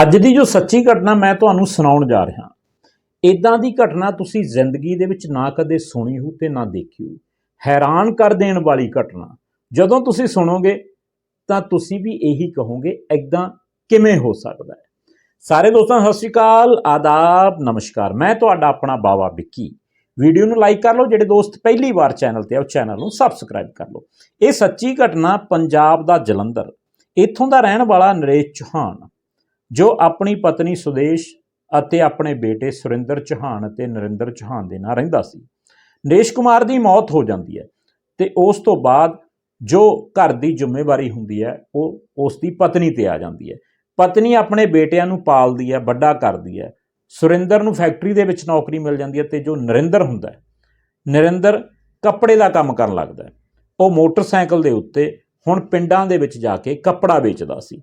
ਅੱਜ ਦੀ ਜੋ ਸੱਚੀ ਘਟਨਾ ਮੈਂ ਤੁਹਾਨੂੰ ਸੁਣਾਉਣ ਜਾ ਰਿਹਾ ਇਦਾਂ ਦੀ ਘਟਨਾ ਤੁਸੀਂ ਜ਼ਿੰਦਗੀ ਦੇ ਵਿੱਚ ਨਾ ਕਦੇ ਸੁਣੀ ਹੋ ਤੇ ਨਾ ਦੇਖੀ ਹੋ ਹੈਰਾਨ ਕਰ ਦੇਣ ਵਾਲੀ ਘਟਨਾ। ਜਦੋਂ ਤੁਸੀਂ ਸੁਣੋਗੇ ਤਾਂ ਤੁਸੀਂ ਵੀ ਇਹੀ ਕਹੋਗੇ ਇਦਾਂ ਕਿਵੇਂ ਹੋ ਸਕਦਾ ਹੈ? ਸਾਰੇ ਦੋਸਤਾਂ, ਸਤਿ ਸ਼੍ਰੀ ਅਕਾਲ, ਆਦਾਬ, ਨਮਸਕਾਰ। ਮੈਂ ਤੁਹਾਡਾ ਆਪਣਾ ਬਾਵਾ ਵਿੱਕੀ। ਵੀਡੀਓ ਨੂੰ ਲਾਈਕ ਕਰ ਲਓ, ਜਿਹੜੇ ਦੋਸਤ ਪਹਿਲੀ ਵਾਰ ਚੈਨਲ ਤੇ ਆ, ਉਹ ਚੈਨਲ ਨੂੰ ਸਬਸਕ੍ਰਾਈਬ ਕਰ ਲਓ। ਇਹ ਸੱਚੀ ਘਟਨਾ ਪੰਜਾਬ ਦਾ ਜਲੰਧਰ, ਇੱਥੋਂ ਦਾ ਰਹਿਣ ਵਾਲਾ ਨਰੇਸ਼ ਚੌਹਾਨ। ਜੋ ਆਪਣੀ ਪਤਨੀ ਸੁਦੇਸ਼ ਅਤੇ ਆਪਣੇ ਬੇਟੇ ਸੁਰਿੰਦਰ ਚੌਹਾਨ ਅਤੇ ਨਰਿੰਦਰ ਚੌਹਾਨ ਦੇ ਨਾਲ ਰਹਿੰਦਾ ਸੀ। ਨਰੇਸ਼ ਕੁਮਾਰ ਦੀ ਮੌਤ ਹੋ ਜਾਂਦੀ ਹੈ ਤੇ ਉਸ ਤੋਂ ਬਾਅਦ ਜੋ ਘਰ ਦੀ ਜ਼ਿੰਮੇਵਾਰੀ ਹੁੰਦੀ ਹੈ, ਉਹ ਉਸ ਦੀ ਪਤਨੀ ਤੇ ਆ ਜਾਂਦੀ ਹੈ। ਪਤਨੀ ਆਪਣੇ ਬੇਟਿਆਂ ਨੂੰ ਪਾਲਦੀ ਹੈ, ਵੱਡਾ ਕਰਦੀ ਹੈ। ਸੁਰਿੰਦਰ ਨੂੰ ਫੈਕਟਰੀ ਦੇ ਵਿੱਚ ਨੌਕਰੀ ਮਿਲ ਜਾਂਦੀ ਹੈ ਤੇ ਜੋ ਨਰਿੰਦਰ ਹੁੰਦਾ ਹੈ, ਨਰਿੰਦਰ ਕੱਪੜੇ ਦਾ ਕੰਮ ਕਰਨ ਲੱਗਦਾ ਹੈ। ਉਹ ਮੋਟਰਸਾਈਕਲ ਦੇ ਉੱਤੇ ਹੁਣ ਪਿੰਡਾਂ ਦੇ ਵਿੱਚ ਜਾ ਕੇ ਕੱਪੜਾ ਵੇਚਦਾ ਸੀ।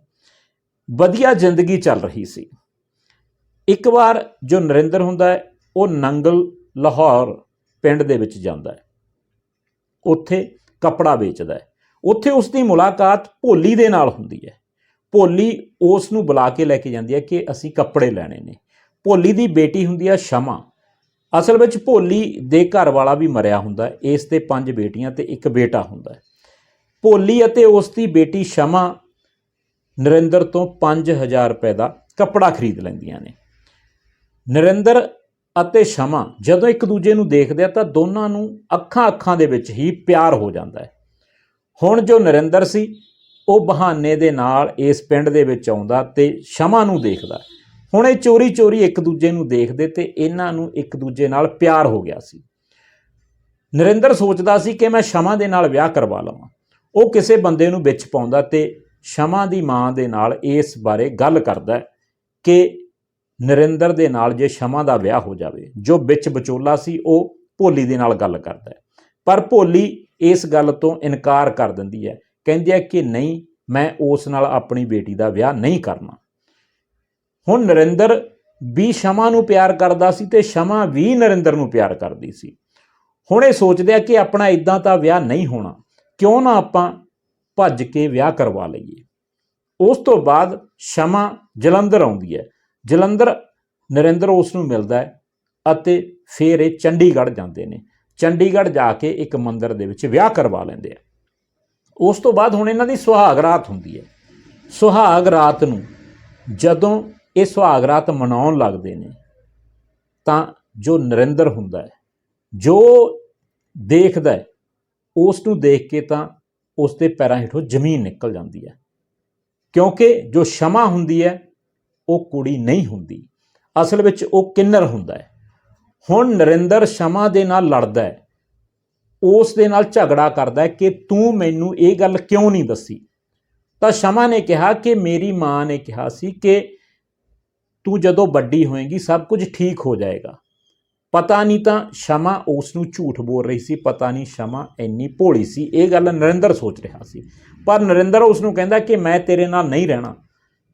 ਵਧੀਆ ਜ਼ਿੰਦਗੀ ਚੱਲ ਰਹੀ ਸੀ। ਇੱਕ ਵਾਰ ਜੋ ਨਰਿੰਦਰ ਹੁੰਦਾ ਹੈ, ਉਹ ਨੰਗਲ, ਲਾਹੌਰ ਪਿੰਡ ਦੇ ਵਿੱਚ ਜਾਂਦਾ ਹੈ। ਉੱਥੇ ਕੱਪੜਾ ਵੇਚਦਾ ਹੈ। ਉੱਥੇ ਉਸ ਦੀ ਮੁਲਾਕਾਤ ਭੋਲੀ ਦੇ ਨਾਲ ਹੁੰਦੀ ਹੈ। ਭੋਲੀ ਉਸ ਨੂੰ ਬੁਲਾ ਕੇ ਲੈ ਕੇ ਜਾਂਦੀ ਹੈ ਕਿ ਅਸੀਂ ਕੱਪੜੇ ਲੈਣੇ ਨੇ। ਭੋਲੀ ਦੀ ਬੇਟੀ ਹੁੰਦੀ ਹੈ ਸ਼ਮਾ। ਅਸਲ ਵਿੱਚ ਭੋਲੀ ਦੇ ਘਰ ਵਾਲਾ ਵੀ ਮਰਿਆ ਹੁੰਦਾ ਇਸ ਤੇ ਪੰਜ ਬੇਟੀਆਂ ਤੇ ਇੱਕ ਬੇਟਾ ਹੁੰਦਾ ਭੋਲੀ ਅਤੇ ਉਸ ਦੀ ਬੇਟੀ ਸ਼ਮਾ ਨਰਿੰਦਰ ਤੋਂ 5000 ਰੁਪਏ ਦਾ ਕੱਪੜਾ ਖਰੀਦ ਲੈਂਦੀਆਂ ਨੇ। ਨਰਿੰਦਰ ਅਤੇ ਸ਼ਮਾ ਜਦੋਂ ਇੱਕ ਦੂਜੇ ਨੂੰ ਦੇਖਦੇ ਆ ਤਾਂ ਦੋਨਾਂ ਨੂੰ ਅੱਖਾਂ ਅੱਖਾਂ ਦੇ ਵਿੱਚ ਹੀ ਪਿਆਰ ਹੋ ਜਾਂਦਾ ਹੈ। ਹੁਣ ਜੋ ਨਰਿੰਦਰ ਸੀ, ਉਹ ਬਹਾਨੇ ਦੇ ਨਾਲ ਇਸ ਪਿੰਡ ਦੇ ਵਿੱਚ ਆਉਂਦਾ ਤੇ ਸ਼ਮਾ ਨੂੰ ਦੇਖਦਾ। ਹੁਣ ਇਹ ਚੋਰੀ ਚੋਰੀ ਇੱਕ ਦੂਜੇ ਨੂੰ ਦੇਖਦੇ ਤੇ ਇਹਨਾਂ ਨੂੰ ਇੱਕ ਦੂਜੇ ਨਾਲ ਪਿਆਰ ਹੋ ਗਿਆ ਸੀ। ਨਰਿੰਦਰ ਸੋਚਦਾ ਸੀ ਕਿ ਮੈਂ ਸ਼ਮਾ ਦੇ ਨਾਲ ਵਿਆਹ ਕਰਵਾ ਲਵਾਂ। ਉਹ ਕਿਸੇ ਬੰਦੇ ਨੂੰ ਵਿੱਚ ਪਾਉਂਦਾ ਤੇ ਸ਼ਮਾ ਦੀ ਮਾਂ ਦੇ ਨਾਲ ਇਸ ਬਾਰੇ ਗੱਲ ਕਰਦਾ ਕਿ ਨਰਿੰਦਰ ਦੇ ਨਾਲ ਜੇ ਸ਼ਮਾ ਦਾ ਵਿਆਹ ਹੋ ਜਾਵੇ, ਜੋ ਵਿੱਚ ਵਿਚੋਲਾ ਸੀ, ਉਹ ਭੋਲੀ ਦੇ ਨਾਲ ਗੱਲ ਕਰਦਾ ਪਰ ਭੋਲੀ ਇਸ ਗੱਲ ਤੋਂ ਇਨਕਾਰ ਕਰ ਦਿੰਦੀ ਹੈ, ਕਹਿੰਦੀ ਹੈ ਕਿ ਨਹੀਂ, ਮੈਂ ਉਸ ਨਾਲ ਆਪਣੀ ਬੇਟੀ ਦਾ ਵਿਆਹ ਨਹੀਂ ਕਰਨਾ। ਹੁਣ ਨਰਿੰਦਰ ਵੀ ਸ਼ਮਾ ਨੂੰ ਪਿਆਰ ਕਰਦਾ ਸੀ ਤੇ ਸ਼ਮਾ ਵੀ ਨਰਿੰਦਰ ਨੂੰ ਪਿਆਰ ਕਰਦੀ ਸੀ। ਹੁਣ ਇਹ ਸੋਚਦੇ ਆ ਕਿ ਆਪਣਾ ਇਦਾਂ ਤਾਂ ਵਿਆਹ ਨਹੀਂ ਹੋਣਾ, ਕਿਉਂ ਨਾ ਆਪਾਂ ਭੱਜ ਕੇ ਵਿਆਹ ਕਰਵਾ ਲਈਏ। ਉਸ ਤੋਂ ਬਾਅਦ ਸ਼ਮਾ ਜਲੰਧਰ ਆਉਂਦੀ ਹੈ। ਜਲੰਧਰ ਨਰਿੰਦਰ ਉਸ ਨੂੰ ਮਿਲਦਾ ਹੈ ਅਤੇ ਫਿਰ ਇਹ ਚੰਡੀਗੜ੍ਹ ਜਾਂਦੇ ਨੇ। ਚੰਡੀਗੜ੍ਹ ਜਾ ਕੇ ਇੱਕ ਮੰਦਿਰ ਦੇ ਵਿੱਚ ਵਿਆਹ ਕਰਵਾ ਲੈਂਦੇ ਆ। ਉਸ ਤੋਂ ਬਾਅਦ ਹੁਣ ਇਹਨਾਂ ਦੀ ਸੁਹਾਗ ਰਾਤ ਹੁੰਦੀ ਹੈ। ਸੁਹਾਗ ਰਾਤ ਨੂੰ ਜਦੋਂ ਇਹ ਸੁਹਾਗ ਰਾਤ ਮਨਾਉਣ ਲੱਗਦੇ ਨੇ, ਤਾਂ ਜੋ ਨਰਿੰਦਰ ਹੁੰਦਾ ਹੈ, ਜੋ ਦੇਖਦਾ ਉਸ ਨੂੰ ਦੇਖ ਕੇ ਤਾਂ ਉਸ ਦੇ ਪੈਰਾਂ ਹੇਠੋਂ ਜ਼ਮੀਨ ਨਿਕਲ ਜਾਂਦੀ ਹੈ। ਕਿਉਂਕਿ ਜੋ ਸ਼ਮਾ ਹੁੰਦੀ ਹੈ, ਉਹ ਕੁੜੀ ਨਹੀਂ ਹੁੰਦੀ। ਅਸਲ ਵਿੱਚ ਉਹ ਕਿੰਨਰ ਹੁੰਦਾ ਹੈ। ਹੁਣ ਨਰਿੰਦਰ ਸ਼ਮਾ ਦੇ ਨਾਲ ਲੜਦਾ ਹੈ। ਉਸ ਦੇ ਨਾਲ ਝਗੜਾ ਕਰਦਾ ਹੈ ਕਿ ਤੂੰ ਮੈਨੂੰ ਇਹ ਗੱਲ ਕਿਉਂ ਨਹੀਂ ਦੱਸੀ? ਤਾਂ ਸ਼ਮਾ ਨੇ ਕਿਹਾ ਕਿ ਮੇਰੀ ਮਾਂ ਨੇ ਕਿਹਾ ਸੀ ਕਿ ਤੂੰ ਜਦੋਂ ਵੱਡੀ ਹੋਏਗੀ, ਸਭ ਕੁਝ ਠੀਕ ਹੋ ਜਾਏਗਾ। ਪਤਾ ਨਹੀਂ ਤਾਂ ਸ਼ਮਾ ਉਸ ਨੂੰ ਝੂਠ ਬੋਲ ਰਹੀ ਸੀ, ਪਤਾ ਨਹੀਂ ਸ਼ਮਾ ਇੰਨੀ ਭੋਲੀ ਸੀ। ਇਹ ਗੱਲ ਨਰਿੰਦਰ ਸੋਚ ਰਿਹਾ ਸੀ। ਪਰ ਨਰਿੰਦਰ ਉਸ ਨੂੰ ਕਹਿੰਦਾ ਕਿ ਮੈਂ ਤੇਰੇ ਨਾਲ ਨਹੀਂ ਰਹਿਣਾ,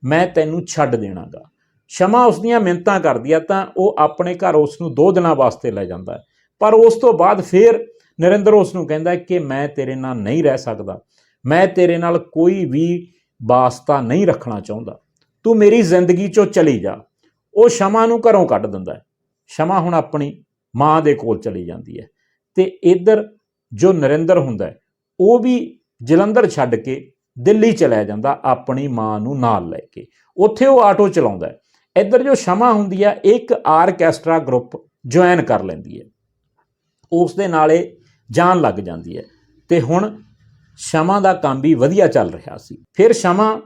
ਮੈਂ ਤੈਨੂੰ ਛੱਡ ਦੇਣਾਗਾ। ਸ਼ਮਾ ਉਸ ਦੀਆਂ ਮਿੰਤਾਂ ਕਰਦੀ ਆ ਤਾਂ ਉਹ ਆਪਣੇ ਘਰ ਉਸ ਨੂੰ ਦੋ ਦਿਨਾਂ ਵਾਸਤੇ ਲੈ ਜਾਂਦਾ ਹੈ। ਪਰ ਉਸ ਤੋਂ ਬਾਅਦ ਫਿਰ ਨਰਿੰਦਰ ਉਸ ਨੂੰ ਕਹਿੰਦਾ ਕਿ ਮੈਂ ਤੇਰੇ ਨਾਲ ਨਹੀਂ ਰਹਿ ਸਕਦਾ, ਮੈਂ ਤੇਰੇ ਨਾਲ ਕੋਈ ਵੀ ਵਾਸਤਾ ਨਹੀਂ ਰੱਖਣਾ ਚਾਹੁੰਦਾ। ਤੂੰ ਮੇਰੀ ਜ਼ਿੰਦਗੀ ਚੋਂ ਚਲੀ ਜਾ। ਉਹ ਸ਼ਮਾ ਨੂੰ ਘਰੋਂ ਕੱਢ ਦਿੰਦਾ ਹੈ। ਸ਼ਮਾ ਹੁਣ ਆਪਣੀ ਮਾਂ ਦੇ ਕੋਲ ਚਲੀ ਜਾਂਦੀ ਹੈ। ਤੇ ਇੱਧਰ ਜੋ ਨਰਿੰਦਰ ਹੁੰਦਾ ਹੈ, ਉਹ ਵੀ ਜਲੰਧਰ ਛੱਡ ਕੇ ਦਿੱਲੀ ਚਲਾ ਜਾਂਦਾ, ਆਪਣੀ ਮਾਂ ਨੂੰ ਨਾਲ ਲੈ ਕੇ। ਉੱਥੇ ਉਹ ਆਟੋ ਚਲਾਉਂਦਾ ਹੈ। ਇੱਧਰ ਜੋ ਸ਼ਮਾ ਹੁੰਦੀ ਹੈ, ਇੱਕ ਆਰਕੈਸਟਰਾ ਗਰੁੱਪ ਜੁਆਇਨ ਕਰ ਲੈਂਦੀ ਹੈ। ਉਸ ਦੇ ਨਾਲੇ ਜਾਣ ਲੱਗ ਜਾਂਦੀ ਹੈ। ਤੇ ਹੁਣ ਸ਼ਮਾ ਦਾ ਕੰਮ ਵੀ ਵਧੀਆ ਚੱਲ ਰਿਹਾ ਸੀ। ਫਿਰ ਸ਼ਮਾ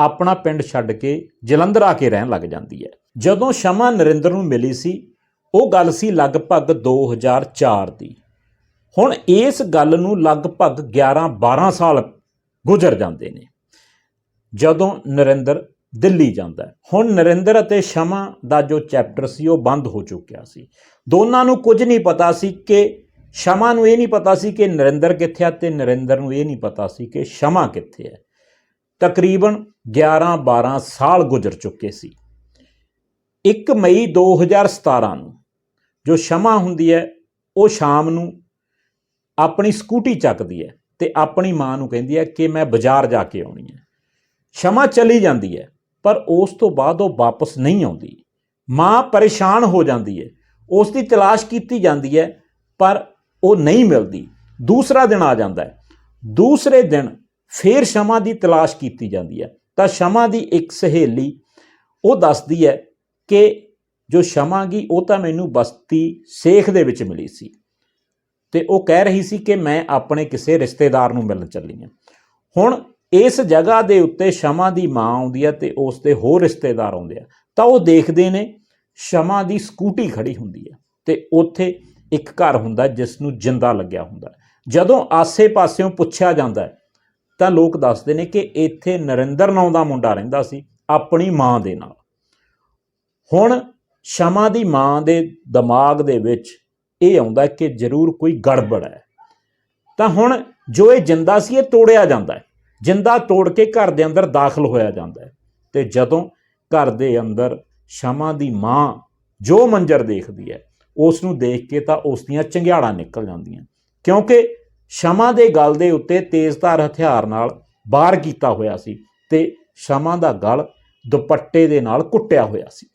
ਆਪਣਾ ਪਿੰਡ ਛੱਡ ਕੇ ਜਲੰਧਰ ਆ ਕੇ ਰਹਿਣ ਲੱਗ ਜਾਂਦੀ ਹੈ। ਜਦੋਂ ਸ਼ਮਾ ਨਰਿੰਦਰ ਨੂੰ ਮਿਲੀ ਸੀ ਉਹ ਗੱਲ ਸੀ ਲਗਭਗ 2004 ਦੀ। ਹੁਣ ਇਸ ਗੱਲ ਨੂੰ ਲਗਭਗ 11-12 ਸਾਲ ਗੁਜ਼ਰ ਜਾਂਦੇ ਨੇ। ਜਦੋਂ ਨਰਿੰਦਰ ਦਿੱਲੀ ਜਾਂਦਾ ਹੁਣ ਨਰਿੰਦਰ ਅਤੇ ਸ਼ਮਾ ਦਾ ਜੋ ਚੈਪਟਰ ਸੀ, ਉਹ ਬੰਦ ਹੋ ਚੁੱਕਿਆ ਸੀ। ਦੋਨਾਂ ਨੂੰ ਕੁਝ ਨਹੀਂ ਪਤਾ ਸੀ ਕਿ ਸ਼ਮਾ ਨੂੰ ਇਹ ਨਹੀਂ ਪਤਾ ਸੀ ਕਿ ਨਰਿੰਦਰ ਕਿੱਥੇ ਆ ਤੇ ਨਰਿੰਦਰ ਨੂੰ ਇਹ ਨਹੀਂ ਪਤਾ ਸੀ ਕਿ ਸ਼ਮਾ ਕਿੱਥੇ ਹੈ। ਤਕਰੀਬਨ 11-12 ਸਾਲ ਗੁਜ਼ਰ ਚੁੱਕੇ ਸੀ। 1 ਮਈ 2017 ਨੂੰ ਜੋ ਸ਼ਮਾ ਹੁੰਦੀ ਹੈ, ਉਹ ਸ਼ਾਮ ਨੂੰ ਆਪਣੀ ਸਕੂਟੀ ਚੱਕਦੀ ਹੈ ਤੇ ਆਪਣੀ ਮਾਂ ਨੂੰ ਕਹਿੰਦੀ ਹੈ ਕਿ ਮੈਂ ਬਾਜ਼ਾਰ ਜਾ ਕੇ ਆਉਣੀ ਹੈ। ਸ਼ਮਾ ਚਲੀ ਜਾਂਦੀ ਹੈ, ਪਰ ਉਸ ਤੋਂ ਬਾਅਦ ਉਹ ਵਾਪਸ ਨਹੀਂ ਆਉਂਦੀ। ਮਾਂ ਪਰੇਸ਼ਾਨ ਹੋ ਜਾਂਦੀ ਹੈ, ਉਸ ਦੀ ਤਲਾਸ਼ ਕੀਤੀ ਜਾਂਦੀ ਹੈ, ਪਰ ਉਹ ਨਹੀਂ ਮਿਲਦੀ। ਦੂਸਰਾ ਦਿਨ ਆ ਜਾਂਦਾ ਹੈ। ਦੂਸਰੇ ਦਿਨ ਫੇਰ ਸ਼ਮਾ ਦੀ ਤਲਾਸ਼ ਕੀਤੀ ਜਾਂਦੀ ਹੈ। ਤਾਂ ਸ਼ਮਾ ਦੀ ਇੱਕ ਸਹੇਲੀ ਉਹ ਦੱਸਦੀ ਹੈ ਕਿ ਜੋ ਸ਼ਮਾ ਗਈ ਉਹ ਤਾਂ ਮੈਨੂੰ ਬਸਤੀ ਸੇਖ ਦੇ ਵਿੱਚ ਮਿਲੀ ਸੀ। ਤੇ ਉਹ ਕਹਿ ਰਹੀ ਸੀ ਕਿ ਮੈਂ ਆਪਣੇ ਕਿਸੇ ਰਿਸ਼ਤੇਦਾਰ ਨੂੰ ਮਿਲਣ ਚੱਲੀ ਹਾਂ ਹੁਣ ਇਸ ਜਗ੍ਹਾ ਦੇ ਉੱਤੇ ਸ਼ਮਾ ਦੀ ਮਾਂ ਆਉਂਦੀ ਹੈ ਤੇ ਉਸ ਦੇ ਹੋਰ ਰਿਸ਼ਤੇਦਾਰ ਆਉਂਦੇ ਆ। ਤਾਂ ਉਹ ਦੇਖਦੇ ਨੇ ਸ਼ਮਾ ਦੀ ਸਕੂਟੀ ਖੜੀ ਹੁੰਦੀ ਹੈ ਤੇ ਉੱਥੇ ਇੱਕ ਘਰ ਹੁੰਦਾ ਜਿਸ ਨੂੰ ਜਿੰਦਾ ਲੱਗਿਆ ਹੁੰਦਾ। ਜਦੋਂ ਆਸੇ-ਪਾਸਿਓਂ ਪੁੱਛਿਆ ਜਾਂਦਾ, ਤਾਂ ਲੋਕ ਦੱਸਦੇ ਨੇ ਕਿ ਇੱਥੇ ਨਰਿੰਦਰ ਨਾਂ ਦਾ ਮੁੰਡਾ ਰਹਿੰਦਾ ਸੀ, ਆਪਣੀ ਮਾਂ ਦੇ ਨਾਲ। ਹੁਣ ਸ਼ਮਾ ਦੀ ਮਾਂ ਦੇ ਦਿਮਾਗ ਦੇ ਵਿੱਚ ਇਹ ਆਉਂਦਾ ਕਿ ਜ਼ਰੂਰ ਕੋਈ ਗੜਬੜ ਹੈ। ਤਾਂ ਹੁਣ ਜੋ ਇਹ ਜਿੰਦਾ ਸੀ, ਇਹ ਤੋੜਿਆ ਜਾਂਦਾ ਹੈ। ਜਿੰਦਾ ਤੋੜ ਕੇ ਘਰ ਦੇ ਅੰਦਰ ਦਾਖਲ ਹੋਇਆ ਜਾਂਦਾ ਹੈ। ਤੇ ਜਦੋਂ ਘਰ ਦੇ ਅੰਦਰ ਸ਼ਮਾ ਦੀ ਮਾਂ ਜੋ ਮੰਜ਼ਰ ਦੇਖਦੀ ਹੈ ਉਸ ਨੂੰ ਦੇਖ ਕੇ ਤਾਂ ਉਸ ਦੀਆਂ ਚੰਗਿਆੜਾਂ ਨਿਕਲ ਜਾਂਦੀਆਂ। ਕਿਉਂਕਿ ਸ਼ਮਾ ਦੇ ਗਲ ਦੇ ਉੱਤੇ ਤੇਜ਼ਧਾਰ ਹਥਿਆਰ ਨਾਲ ਬਾਰ ਕੀਤਾ ਹੋਇਆ ਸੀ ਤੇ ਸ਼ਮਾ ਦਾ ਗਲ ਦੁਪੱਟੇ ਦੇ ਨਾਲ ਕੁੱਟਿਆ ਹੋਇਆ ਸੀ।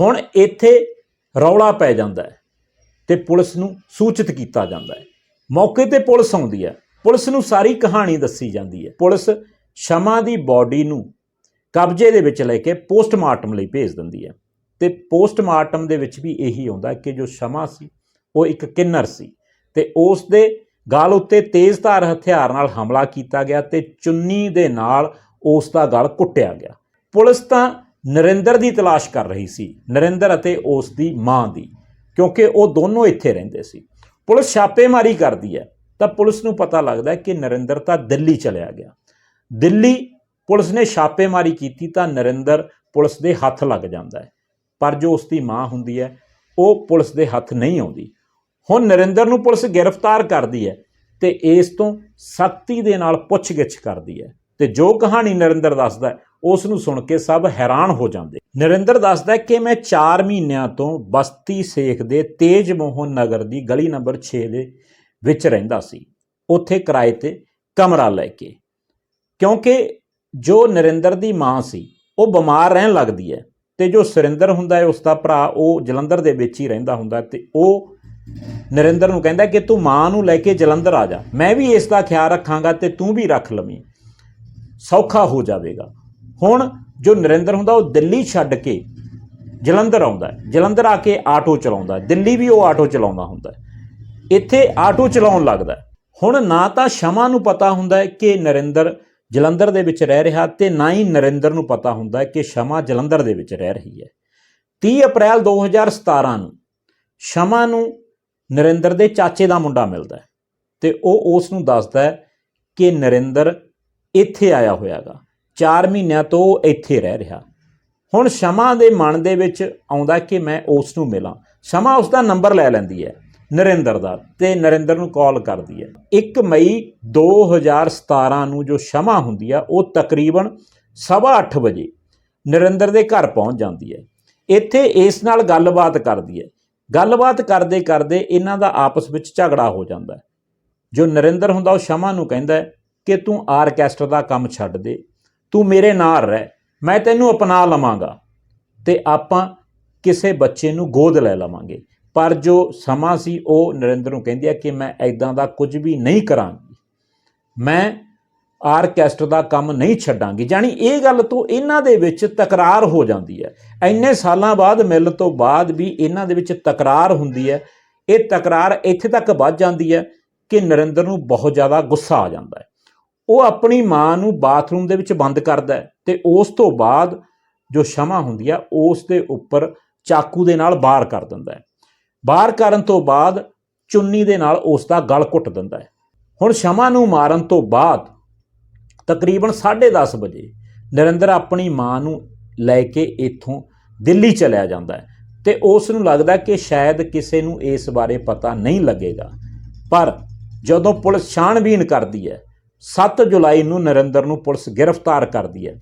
ਹੁਣ ਇੱਥੇ ਰੌਲਾ ਪੈ ਜਾਂਦਾ ਹੈ ਤੇ ਪੁਲਿਸ ਨੂੰ ਸੂਚਿਤ ਕੀਤਾ ਜਾਂਦਾ ਹੈ। ਮੌਕੇ ਤੇ ਪੁਲਿਸ ਆਉਂਦੀ ਹੈ। ਪੁਲਿਸ ਨੂੰ ਸਾਰੀ ਕਹਾਣੀ ਦੱਸੀ ਜਾਂਦੀ ਹੈ। ਪੁਲਿਸ ਸ਼ਮਾ ਦੀ ਬਾਡੀ ਨੂੰ ਕਬਜ਼ੇ ਦੇ ਵਿੱਚ ਲੈ ਕੇ ਪੋਸਟਮਾਰਟਮ ਲਈ ਭੇਜ ਦਿੰਦੀ ਹੈ। ਤੇ ਪੋਸਟਮਾਰਟਮ ਦੇ ਵਿੱਚ ਵੀ ਇਹੀ ਆਉਂਦਾ ਕਿ ਜੋ ਸ਼ਮਾ ਸੀ, ਉਹ ਇੱਕ ਕਿੰਨਰ ਸੀ ਤੇ ਉਸ ਦੇ ਗਲ ਉੱਤੇ ਤੇਜ਼ਧਾਰ ਹਥਿਆਰ ਨਾਲ ਹਮਲਾ ਕੀਤਾ ਗਿਆ ਤੇ ਚੁੰਨੀ ਦੇ ਨਾਲ ਉਸ ਦਾ ਗਲ ਕੁੱਟਿਆ ਗਿਆ। ਪੁਲਿਸ ਤਾਂ ਨਰਿੰਦਰ ਦੀ ਤਲਾਸ਼ ਕਰ ਰਹੀ ਸੀ, ਨਰਿੰਦਰ ਅਤੇ ਉਸ ਦੀ ਮਾਂ ਦੀ, ਕਿਉਂਕਿ ਉਹ ਦੋਨੋਂ ਇੱਥੇ ਰਹਿੰਦੇ ਸੀ। ਪੁਲਿਸ ਛਾਪੇਮਾਰੀ ਕਰਦੀ ਹੈ, ਤਾਂ ਪੁਲਿਸ ਨੂੰ ਪਤਾ ਲੱਗਦਾ ਕਿ ਨਰਿੰਦਰ ਤਾਂ ਦਿੱਲੀ ਚਲਿਆ ਗਿਆ। ਦਿੱਲੀ ਪੁਲਿਸ ਨੇ ਛਾਪੇਮਾਰੀ ਕੀਤੀ ਤਾਂ ਨਰਿੰਦਰ ਪੁਲਿਸ ਦੇ ਹੱਥ ਲੱਗ ਜਾਂਦਾ ਹੈ। ਪਰ ਜੋ ਉਸ ਦੀ ਮਾਂ ਹੁੰਦੀ ਹੈ, ਉਹ ਪੁਲਿਸ ਦੇ ਹੱਥ ਨਹੀਂ ਆਉਂਦੀ। ਹੁਣ ਨਰਿੰਦਰ ਨੂੰ ਪੁਲਿਸ ਗ੍ਰਿਫਤਾਰ ਕਰਦੀ ਹੈ ਤੇ ਇਸ ਤੋਂ ਸਖਤੀ ਦੇ ਨਾਲ ਪੁੱਛਗਿੱਛ ਕਰਦੀ ਹੈ। ਤੇ ਜੋ ਕਹਾਣੀ ਨਰਿੰਦਰ ਦੱਸਦਾ ਹੈ ਉਸ ਨੂੰ ਸੁਣ ਕੇ ਸਭ ਹੈਰਾਨ ਹੋ ਜਾਂਦੇ। ਨਰਿੰਦਰ ਦੱਸਦਾ ਕਿ ਮੈਂ 4 ਮਹੀਨਿਆਂ ਤੋਂ ਬਸਤੀ ਸੇਖ ਦੇ ਤੇਜ ਮੋਹਨ ਨਗਰ ਦੀ ਗਲੀ ਨੰਬਰ 6 ਦੇ ਵਿੱਚ ਰਹਿੰਦਾ ਸੀ। ਉੱਥੇ ਕਿਰਾਏ ਤੇ ਕਮਰਾ ਲੈ ਕੇ। ਕਿਉਂਕਿ ਜੋ ਨਰਿੰਦਰ ਦੀ ਮਾਂ ਸੀ, ਉਹ ਬਿਮਾਰ ਰਹਿਣ ਲੱਗਦੀ ਹੈ ਤੇ ਜੋ ਸੁਰਿੰਦਰ ਹੁੰਦਾ ਹੈ ਉਸ ਦਾ ਭਰਾ, ਉਹ ਜਲੰਧਰ ਦੇ ਵਿੱਚ ਹੀ ਰਹਿੰਦਾ ਹੁੰਦਾ ਤੇ ਉਹ ਨਰਿੰਦਰ ਨੂੰ ਕਹਿੰਦਾ ਕਿ ਤੂੰ ਮਾਂ ਨੂੰ ਲੈ ਕੇ ਜਲੰਧਰ ਆ ਜਾ। ਮੈਂ ਵੀ ਇਸ ਦਾ ਖਿਆਲ ਰੱਖਾਂਗਾ ਤੇ ਤੂੰ ਵੀ ਰੱਖ ਲਵੀਂ। ਸੌਖਾ ਹੋ ਜਾਵੇਗਾ। ਹੁਣ ਜੋ ਨਰਿੰਦਰ ਹੁੰਦਾ, ਉਹ ਦਿੱਲੀ ਛੱਡ ਕੇ ਜਲੰਧਰ ਆਉਂਦਾ ਜਲੰਧਰ ਆ ਕੇ ਆਟੋ ਚਲਾਉਂਦਾ ਦਿੱਲੀ ਵੀ ਉਹ ਆਟੋ ਚਲਾਉਂਦਾ ਹੁੰਦਾ ਇੱਥੇ ਆਟੋ ਚਲਾਉਣ ਲੱਗਦਾ ਹੁਣ ਨਾ ਤਾਂ ਸ਼ਮਾ ਨੂੰ ਪਤਾ ਹੁੰਦਾ ਹੈ ਕਿ ਨਰਿੰਦਰ ਜਲੰਧਰ ਦੇ ਵਿੱਚ ਰਹਿ ਰਿਹਾ ਤੇ ਨਾ ਹੀ ਨਰਿੰਦਰ ਨੂੰ ਪਤਾ ਹੁੰਦਾ ਹੈ ਕਿ ਸ਼ਮਾ ਜਲੰਧਰ ਦੇ ਵਿੱਚ ਰਹਿ ਰਹੀ ਹੈ। 30 ਅਪ੍ਰੈਲ 2017 ਨੂੰ ਸ਼ਮਾ ਨੂੰ ਨਰਿੰਦਰ ਦੇ ਚਾਚੇ ਦਾ ਮੁੰਡਾ ਮਿਲਦਾ ਹੈ ਤੇ ਉਹ ਉਸ ਨੂੰ ਦੱਸਦਾ ਹੈ ਕਿ ਨਰਿੰਦਰ ਇੱਥੇ ਆਇਆ ਹੋਇਆਗਾ। 4 ਮਹੀਨਿਆਂ ਤੋਂ ਇੱਥੇ ਰਹਿ ਰਿਹਾ। ਹੁਣ ਸ਼ਮਾ ਦੇ ਮਨ ਦੇ ਵਿੱਚ ਆਉਂਦਾ ਕਿ ਮੈਂ ਉਸ ਨੂੰ ਮਿਲਾਂ। ਸ਼ਮਾ ਉਸ ਦਾ ਨੰਬਰ ਲੈ ਲੈਂਦੀ ਹੈ, ਨਰਿੰਦਰ ਦਾ, ਤੇ ਨਰਿੰਦਰ ਨੂੰ ਕਾਲ ਕਰਦੀ ਹੈ। 1 ਮਈ 2017 ਨੂੰ ਜੋ ਸ਼ਮਾ ਹੁੰਦੀ ਆ, ਉਹ ਤਕਰੀਬਨ 8:30 ਵਜੇ ਨਰਿੰਦਰ ਦੇ ਘਰ ਪਹੁੰਚ ਜਾਂਦੀ ਹੈ। ਇੱਥੇ ਇਸ ਨਾਲ ਗੱਲਬਾਤ ਕਰਦੀ ਹੈ। ਗੱਲਬਾਤ ਕਰਦੇ ਕਰਦੇ ਇਹਨਾਂ ਦਾ ਆਪਸ ਵਿੱਚ ਝਗੜਾ ਹੋ ਜਾਂਦਾ ਜੋ ਨਰਿੰਦਰ ਹੁੰਦਾ, ਉਹ ਸ਼ਮਾ ਨੂੰ ਕਹਿੰਦਾ ਕਿ ਤੂੰ ਆਰਕੈਸਟਰ ਦਾ ਕੰਮ ਛੱਡ ਦੇ। ਤੂੰ ਮੇਰੇ ਨਾਲ ਰਹਿ, ਮੈਂ ਤੈਨੂੰ ਅਪਣਾ ਲਵਾਂਗਾ। ਤੇ ਆਪਾਂ ਕਿਸੇ ਬੱਚੇ ਨੂੰ ਗੋਦ ਲੈ ਲਵਾਂਗੇ। ਪਰ ਜੋ ਸਮਾਂ ਸੀ, ਉਹ ਨਰਿੰਦਰ ਨੂੰ ਕਹਿੰਦੀ ਆ ਕਿ ਮੈਂ ਐਦਾਂ ਦਾ ਕੁਝ ਵੀ ਨਹੀਂ ਕਰਾਂਗੀ। ਮੈਂ ਆਰਕੈਸਟਰ ਦਾ ਕੰਮ ਨਹੀਂ ਛੱਡਾਂਗੀ। ਜਾਨੀ ਇਹ ਗੱਲ ਤੋਂ ਇਹਨਾਂ ਦੇ ਵਿੱਚ ਤਕਰਾਰ ਹੋ ਜਾਂਦੀ ਹੈ। ਇੰਨੇ ਸਾਲਾਂ ਬਾਅਦ ਮਿਲਣ ਤੋਂ ਬਾਅਦ ਵੀ ਇਹਨਾਂ ਦੇ ਵਿੱਚ ਤਕਰਾਰ ਹੁੰਦੀ ਹੈ। ਇਹ ਤਕਰਾਰ ਇੱਥੇ ਤੱਕ ਵੱਧ ਜਾਂਦੀ ਹੈ ਕਿ ਨਰਿੰਦਰ ਨੂੰ ਬਹੁਤ ਜ਼ਿਆਦਾ ਗੁੱਸਾ ਆ ਜਾਂਦਾ ਹੈ। ਉਹ ਆਪਣੀ ਮਾਂ ਨੂੰ ਬਾਥਰੂਮ ਦੇ ਵਿੱਚ ਬੰਦ ਕਰਦਾ ਹੈ ਤੇ ਉਸ ਤੋਂ ਬਾਅਦ ਜੋ ਸ਼ਮਾ ਹੁੰਦੀ ਆ, ਉਸ ਦੇ ਉੱਪਰ ਚਾਕੂ ਦੇ ਨਾਲ ਬਾਹਰ ਕਰ ਦਿੰਦਾ ਹੈ। ਬਾਹਰ ਕਰਨ ਤੋਂ ਬਾਅਦ ਚੁੰਨੀ ਦੇ ਨਾਲ ਉਸ ਦਾ ਗਲ ਘੁੱਟ ਦਿੰਦਾ ਹੈ। ਹੁਣ ਸ਼ਮਾ ਨੂੰ ਮਾਰਨ ਤੋਂ ਬਾਅਦ ਤਕਰੀਬਨ 10:30 ਵਜੇ ਨਰਿੰਦਰ ਆਪਣੀ ਮਾਂ ਨੂੰ ਲੈ ਕੇ ਇੱਥੋਂ ਦਿੱਲੀ ਚਲਿਆ ਜਾਂਦਾ ਹੈ ਤੇ ਉਸ ਨੂੰ ਲੱਗਦਾ ਕਿ ਸ਼ਾਇਦ ਕਿਸੇ ਨੂੰ ਇਸ ਬਾਰੇ ਪਤਾ ਨਹੀਂ ਲੱਗੇਗਾ। ਪਰ ਜਦੋਂ ਪੁਲਿਸ ਛਾਣਬੀਣ ਕਰਦੀ ਹੈ 7 ਜੁਲਾਈ ਨੂੰ ਨਰਿੰਦਰ ਨੂੰ ਪੁਲਿਸ ਗ੍ਰਿਫਤਾਰ ਕਰਦੀ ਹੈ।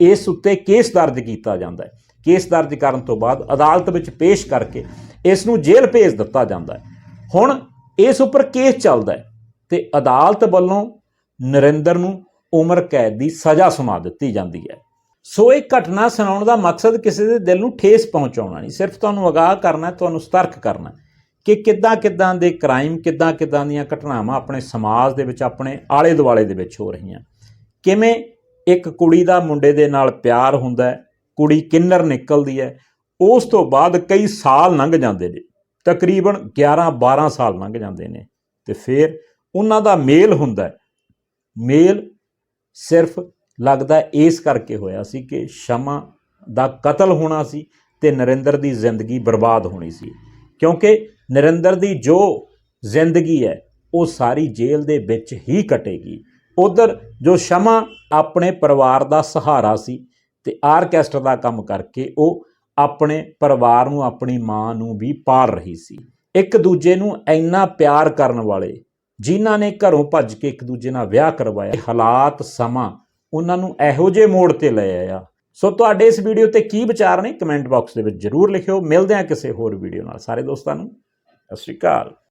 ਇਸ ਉੱਤੇ ਕੇਸ ਦਰਜ ਕੀਤਾ ਜਾਂਦਾ ਹੈ। ਕੇਸ ਦਰਜ ਕਰਨ ਤੋਂ ਬਾਅਦ ਅਦਾਲਤ ਵਿੱਚ ਪੇਸ਼ ਕਰਕੇ ਇਸ ਨੂੰ ਜੇਲ੍ਹ ਭੇਜ ਦਿੱਤਾ ਜਾਂਦਾ ਹੈ। ਹੁਣ ਇਸ ਉੱਪਰ ਕੇਸ ਚੱਲਦਾ ਹੈ ਤੇ ਅਦਾਲਤ ਵੱਲੋਂ ਨਰਿੰਦਰ ਨੂੰ ਉਮਰ ਕੈਦ ਦੀ ਸਜ਼ਾ ਸੁਣਾ ਦਿੱਤੀ ਜਾਂਦੀ ਹੈ। ਸੋ ਇਹ ਘਟਨਾ ਸੁਣਾਉਣ ਦਾ ਮਕਸਦ ਕਿਸੇ ਦੇ ਦਿਲ ਨੂੰ ਠੇਸ ਪਹੁੰਚਾਉਣਾ ਨਹੀਂ। ਸਿਰਫ ਤੁਹਾਨੂੰ ਅਗਾਹ ਕਰਨਾ ਤੁਹਾਨੂੰ ਸਤਰਕ ਕਰਨਾ ਕਿ ਕਿੱਦਾਂ ਕਿੱਦਾਂ ਦੇ ਕ੍ਰਾਈਮ, ਕਿੱਦਾਂ ਕਿੱਦਾਂ ਦੀਆਂ ਘਟਨਾਵਾਂ ਆਪਣੇ ਸਮਾਜ ਦੇ ਵਿੱਚ, ਆਪਣੇ ਆਲੇ ਦੁਆਲੇ ਦੇ ਵਿੱਚ ਹੋ ਰਹੀਆਂ। ਕਿਵੇਂ ਇੱਕ ਕੁੜੀ ਦਾ ਮੁੰਡੇ ਦੇ ਨਾਲ ਪਿਆਰ ਹੁੰਦਾ ਕੁੜੀ ਕਿੰਨਰ ਨਿਕਲਦੀ ਹੈ, ਉਸ ਤੋਂ ਬਾਅਦ ਕਈ ਸਾਲ ਲੰਘ ਜਾਂਦੇ ਨੇ। ਤਕਰੀਬਨ 11 12 ਸਾਲ ਲੰਘ ਜਾਂਦੇ ਨੇ। ਤੇ ਫਿਰ ਉਹਨਾਂ ਦਾ ਮੇਲ ਹੁੰਦਾ ਮੇਲ ਸਿਰਫ ਲੱਗਦਾ ਇਸ ਕਰਕੇ ਹੋਇਆ ਸੀ ਕਿ ਸ਼ਮਾ ਦਾ ਕਤਲ ਹੋਣਾ ਸੀ ਤੇ ਨਰਿੰਦਰ ਦੀ ਜ਼ਿੰਦਗੀ ਬਰਬਾਦ ਹੋਣੀ ਸੀ। ਕਿਉਂਕਿ ਨਰਿੰਦਰ ਦੀ ਜੋ ਜ਼ਿੰਦਗੀ ਹੈ, ਉਹ ਸਾਰੀ ਜੇਲ੍ਹ ਦੇ ਵਿੱਚ ਹੀ ਕਟੇਗੀ। ਉਧਰ ਜੋ ਸ਼ਮਾ ਆਪਣੇ ਪਰਿਵਾਰ ਦਾ ਸਹਾਰਾ ਸੀ ਤੇ ਆਰਕੈਸਟਰ ਦਾ ਕੰਮ ਕਰਕੇ ਉਹ ਆਪਣੇ ਪਰਿਵਾਰ ਨੂੰ, ਆਪਣੀ ਮਾਂ ਨੂੰ ਵੀ ਪਾਲ ਰਹੀ ਸੀ। ਇੱਕ ਦੂਜੇ ਨੂੰ ਇੰਨਾ ਪਿਆਰ ਕਰਨ ਵਾਲੇ, ਜਿਨ੍ਹਾਂ ਨੇ ਘਰੋਂ ਭੱਜ ਕੇ ਇੱਕ ਦੂਜੇ ਨਾਲ ਵਿਆਹ ਕਰਵਾਇਆ ਹਾਲਾਤ ਸਮਾਂ ਉਹਨਾਂ ਨੂੰ ਇਹੋ ਜਿਹੇ ਮੋੜ ਤੇ ਲੈ ਆਇਆ। ਸੋ ਤੁਹਾਡੇ ਇਸ ਵੀਡੀਓ ਤੇ ਕੀ ਵਿਚਾਰ ਨੇ? ਕਮੈਂਟ ਬਾਕਸ ਦੇ ਵਿੱਚ ਜਰੂਰ ਲਿਖਿਓ। ਮਿਲਦੇ ਹਾਂ ਕਿਸੇ ਹੋਰ ਵੀਡੀਓ ਨਾਲ। ਸਾਰੇ ਦੋਸਤਾਂ ਨੂੰ ਸਤਿ ਸ਼੍ਰੀ ਅਕਾਲ